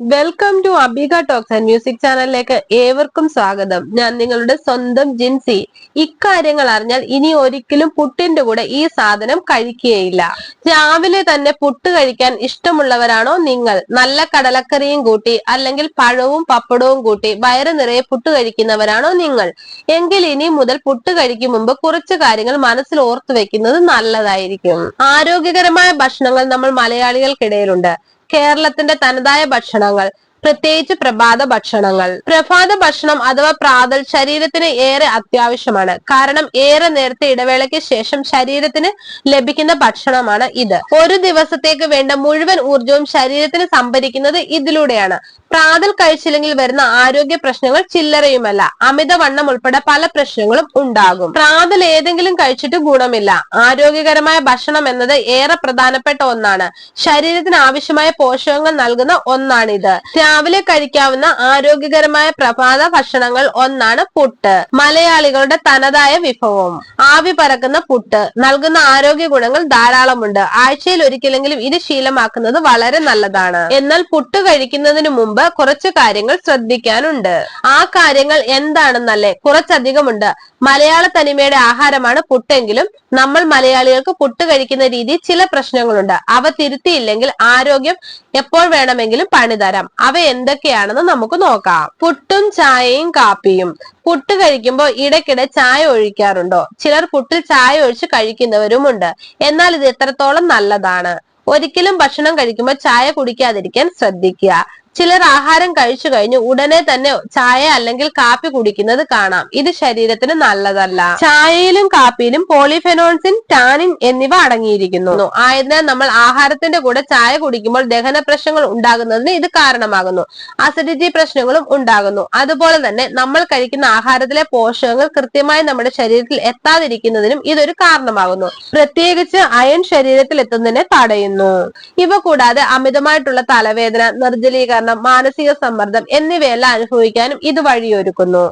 Welcome to Abika talks and music ചാനലിലേക്ക് ഏവർക്കും സ്വാഗതം. ഞാൻ നിങ്ങളുടെ സ്വന്തം ജിൻസി. ഇക്കാര്യങ്ങൾ അറിഞ്ഞാൽ ഇനി ഒരിക്കലും പുട്ടിന്റെ കൂടെ ഈ സാധനം കഴിക്കുകയില്ല. രാവിലെ തന്നെ പുട്ട് കഴിക്കാൻ ഇഷ്ടമുള്ളവരാണോ നിങ്ങൾ? നല്ല കടലക്കറിയും കൂട്ടി അല്ലെങ്കിൽ പഴവും പപ്പടവും കൂട്ടി വയറ് നിറയെ പുട്ട് കഴിക്കുന്നവരാണോ നിങ്ങൾ? എങ്കിൽ ഇനി മുതൽ പുട്ട് കഴിക്കും മുമ്പ് കുറച്ച് കാര്യങ്ങൾ മനസ്സിൽ ഓർത്തു വെക്കുന്നത് നല്ലതായിരിക്കും. ആരോഗ്യകരമായ ഭക്ഷണങ്ങൾ നമ്മൾ മലയാളികൾക്കിടയിലുണ്ട്. കേരളത്തിന്റെ തനതായ ഭക്ഷണങ്ങൾ. പ്രത്യേകിച്ച് പ്രഭാത ഭക്ഷണങ്ങൾ. പ്രഭാത ഭക്ഷണം അഥവാ പ്രാതൽ ശരീരത്തിന് ഏറെ അത്യാവശ്യമാണ്. കാരണം ഏറെ നേരത്തെ ഇടവേളയ്ക്ക് ശേഷം ശരീരത്തിന് ലഭിക്കുന്ന ഭക്ഷണമാണ് ഇത്. ഒരു ദിവസത്തേക്ക് വേണ്ട മുഴുവൻ ഊർജവും ശരീരത്തിന് സംഭരിക്കുന്നത് ഇതിലൂടെയാണ്. പ്രാതൽ കഴിച്ചില്ലെങ്കിൽ വരുന്ന ആരോഗ്യ പ്രശ്നങ്ങൾ ചില്ലറയുമല്ല. അമിതവണ്ണം ഉൾപ്പെടെ പല പ്രശ്നങ്ങളും ഉണ്ടാകും. പ്രാതൽ ഏതെങ്കിലും കഴിച്ചിട്ട് ഗുണമില്ല. ആരോഗ്യകരമായ ഭക്ഷണം എന്നത് ഏറെ പ്രധാനപ്പെട്ട ഒന്നാണ്. ശരീരത്തിന് ആവശ്യമായ പോഷകങ്ങൾ നൽകുന്ന ഒന്നാണിത്. രാവിലെ കഴിക്കാവുന്ന ആരോഗ്യകരമായ പ്രഭാത ഭക്ഷണങ്ങൾ ഒന്നാണ് പുട്ട്. മലയാളികളുടെ തനതായ വിഭവം. ആവി പറക്കുന്ന പുട്ട്. നൽകുന്ന ആരോഗ്യ ഗുണങ്ങൾ ധാരാളമുണ്ട്. ആഴ്ചയിൽ ഒരിക്കലെങ്കിലും ഇത് ശീലമാക്കുന്നത് വളരെ നല്ലതാണ്. എന്നാൽ പുട്ട് കഴിക്കുന്നതിന് മുമ്പ് കുറച്ച് കാര്യങ്ങൾ ശ്രദ്ധിക്കാനുണ്ട്. ആ കാര്യങ്ങൾ എന്താണെന്നല്ലേ കുറച്ചധികമുണ്ട്. മലയാള തനിമയുടെ ആഹാരമാണ് പുട്ടെങ്കിലും നമ്മൾ മലയാളികൾക്ക് പുട്ട് കഴിക്കുന്ന രീതി ചില പ്രശ്നങ്ങളുണ്ട്. അവ തിരുത്തിയില്ലെങ്കിൽ ആരോഗ്യം എപ്പോൾ വേണമെങ്കിലും പണിതരാം. അവ എന്തൊക്കെയാണെന്ന് നമുക്ക് നോക്കാം. പുട്ടും ചായയും കാപ്പിയും. പുട്ട് കഴിക്കുമ്പോൾ ഇടയ്ക്കിടെ ചായ ഒഴിക്കാറുണ്ടോ? ചിലർ പുട്ടിൽ ചായ ഒഴിച്ച് കഴിക്കുന്നവരുമുണ്ട്. എന്നാൽ ഇത് എത്രത്തോളം നല്ലതാണ്? ഒരിക്കലും ഭക്ഷണം കഴിക്കുമ്പോൾ ചായ കുടിക്കാതിരിക്കാൻ ശ്രദ്ധിക്കുക. ചിലർ ആഹാരം കഴിച്ചു കഴിഞ്ഞ് ഉടനെ തന്നെ ചായ അല്ലെങ്കിൽ കാപ്പി കുടിക്കുന്നത് കാണാം. ഇത് ശരീരത്തിന് നല്ലതല്ല. ചായയിലും കാപ്പിയിലും പോളിഫെനോൾസിൻ ടാനിൻ എന്നിവ അടങ്ങിയിരിക്കുന്നു. ആയതിനാൽ നമ്മൾ ആഹാരത്തിന്റെ കൂടെ ചായ കുടിക്കുമ്പോൾ ദഹന പ്രശ്നങ്ങൾ ഉണ്ടാകുന്നതിന് ഇത് കാരണമാകുന്നു. അസിഡിറ്റി പ്രശ്നങ്ങളും ഉണ്ടാകുന്നു. അതുപോലെ തന്നെ നമ്മൾ കഴിക്കുന്ന ആഹാരത്തിലെ പോഷകങ്ങൾ കൃത്യമായി നമ്മുടെ ശരീരത്തിൽ എത്താതിരിക്കുന്നതിനും ഇതൊരു കാരണമാകുന്നു. പ്രത്യേകിച്ച് അയൺ ശരീരത്തിൽ എത്തുന്നതിനെ തടയുന്നു. ഇവ കൂടാതെ അമിതമായിട്ടുള്ള തലവേദന നിർജലീകരണം മാനസിക സമ്മർദ്ദം എന്നിവയെല്ലാം അനുഭവിക്കാനും ഇത് വഴിയൊരുക്കുന്നു.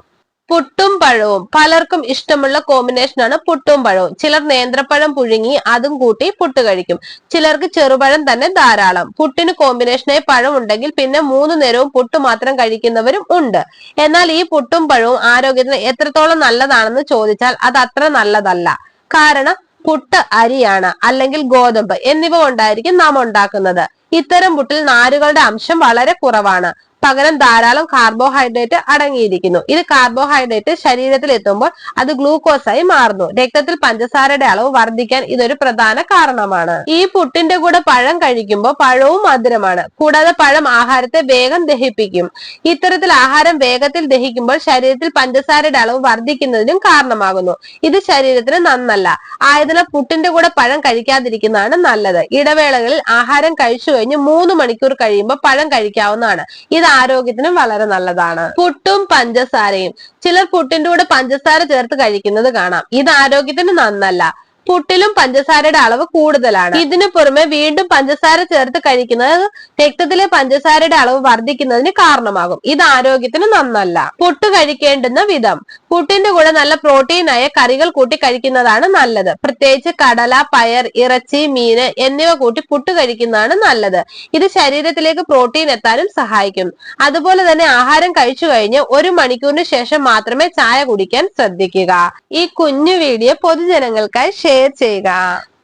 പുട്ടും പഴവും. പലർക്കും ഇഷ്ടമുള്ള കോമ്പിനേഷനാണ് പുട്ടും പഴവും. ചിലർ നേന്ത്രപ്പഴം പുഴുങ്ങി അതും കൂട്ടി പുട്ട് കഴിക്കും. ചിലർക്ക് ചെറുപഴം തന്നെ ധാരാളം. പുട്ടിന് കോമ്പിനേഷനായി പഴം ഉണ്ടെങ്കിൽ പിന്നെ മൂന്ന് നേരവും പുട്ട് മാത്രം കഴിക്കുന്നവരും ഉണ്ട്. എന്നാൽ ഈ പുട്ടും പഴവും ആരോഗ്യത്തിന് എത്രത്തോളം നല്ലതാണെന്ന് ചോദിച്ചാൽ അത് അത്ര നല്ലതല്ല. കാരണം പുട്ട് അരിയാണ് അല്ലെങ്കിൽ ഗോതമ്പ് എന്നിവ കൊണ്ടായിരിക്കും നാം ഉണ്ടാക്കുന്നത്. ഇത്തരം പുട്ടിൽ നാരുകളുടെ അംശം വളരെ കുറവാണ്. പകരം ധാരാളം കാർബോഹൈഡ്രേറ്റ് അടങ്ങിയിരിക്കുന്നു. ഇത് കാർബോഹൈഡ്രേറ്റ് ശരീരത്തിൽ എത്തുമ്പോൾ അത് ഗ്ലൂക്കോസ് ആയി മാറുന്നു. രക്തത്തിൽ പഞ്ചസാരയുടെ അളവ് വർദ്ധിക്കാൻ ഇതൊരു പ്രധാന കാരണമാണ്. ഈ പുട്ടിന്റെ കൂടെ പഴം കഴിക്കുമ്പോൾ പഴവും മധുരമാണ്. കൂടാതെ പഴം ആഹാരത്തെ വേഗം ദഹിപ്പിക്കും. ഇത്തരത്തിൽ ആഹാരം വേഗത്തിൽ ദഹിക്കുമ്പോൾ ശരീരത്തിൽ പഞ്ചസാരയുടെ അളവ് വർദ്ധിക്കുന്നതിനും കാരണമാകുന്നു. ഇത് ശരീരത്തിന് നന്നല്ല. ആയതിനാൽ പുട്ടിന്റെ കൂടെ പഴം കഴിക്കാതിരിക്കുന്നതാണ് നല്ലത്. ഇടവേളകളിൽ ആഹാരം കഴിച്ചു കഴിഞ്ഞ് മൂന്ന് മണിക്കൂർ കഴിയുമ്പോൾ പഴം കഴിക്കാവുന്നതാണ്. ഇത് ആരോഗ്യത്തിനും വളരെ നല്ലതാണ്. പുട്ടും പഞ്ചസാരയും. ചിലർ പുട്ടിന്റെ കൂടെ പഞ്ചസാര ചേർത്ത് കഴിക്കുന്നത് കാണാം. ഇത് ആരോഗ്യത്തിന് നന്നല്ല. പുട്ടിലും പഞ്ചസാരയുടെ അളവ് കൂടുതലാണ്. ഇതിനു പുറമെ വീണ്ടും പഞ്ചസാര ചേർത്ത് കഴിക്കുന്നത് രക്തത്തിലെ പഞ്ചസാരയുടെ അളവ് വർദ്ധിക്കുന്നതിന് കാരണമാകും. ഇത് ആരോഗ്യത്തിന് നന്നല്ല. പുട്ട് കഴിക്കേണ്ടുന്ന വിധം. പുട്ടിന്റെ കൂടെ നല്ല പ്രോട്ടീനായ കറികൾ കൂട്ടി കഴിക്കുന്നതാണ് നല്ലത്. പ്രത്യേകിച്ച് കടല പയർ ഇറച്ചി മീന് എന്നിവ കൂട്ടി പുട്ട് കഴിക്കുന്നതാണ് നല്ലത്. ഇത് ശരീരത്തിലേക്ക് പ്രോട്ടീൻ എത്താനും സഹായിക്കും. അതുപോലെ തന്നെ ആഹാരം കഴിച്ചു കഴിഞ്ഞ് ഒരു മണിക്കൂറിന് ശേഷം മാത്രമേ ചായ കുടിക്കാൻ ശ്രദ്ധിക്കുക. ഈ കുഞ്ഞു വീഡിയോ പൊതുജനങ്ങൾക്കായി ഷെയർ ചെയ്യുക.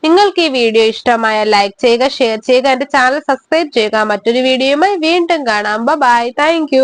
നിങ്ങൾക്ക് ഈ വീഡിയോ ഇഷ്ടമായ ലൈക്ക് ചെയ്യുക ഷെയർ ചെയ്യുക എന്റെ ചാനൽ സബ്സ്ക്രൈബ് ചെയ്യുക. മറ്റൊരു വീഡിയോയുമായി വീണ്ടും കാണാം. Bye thank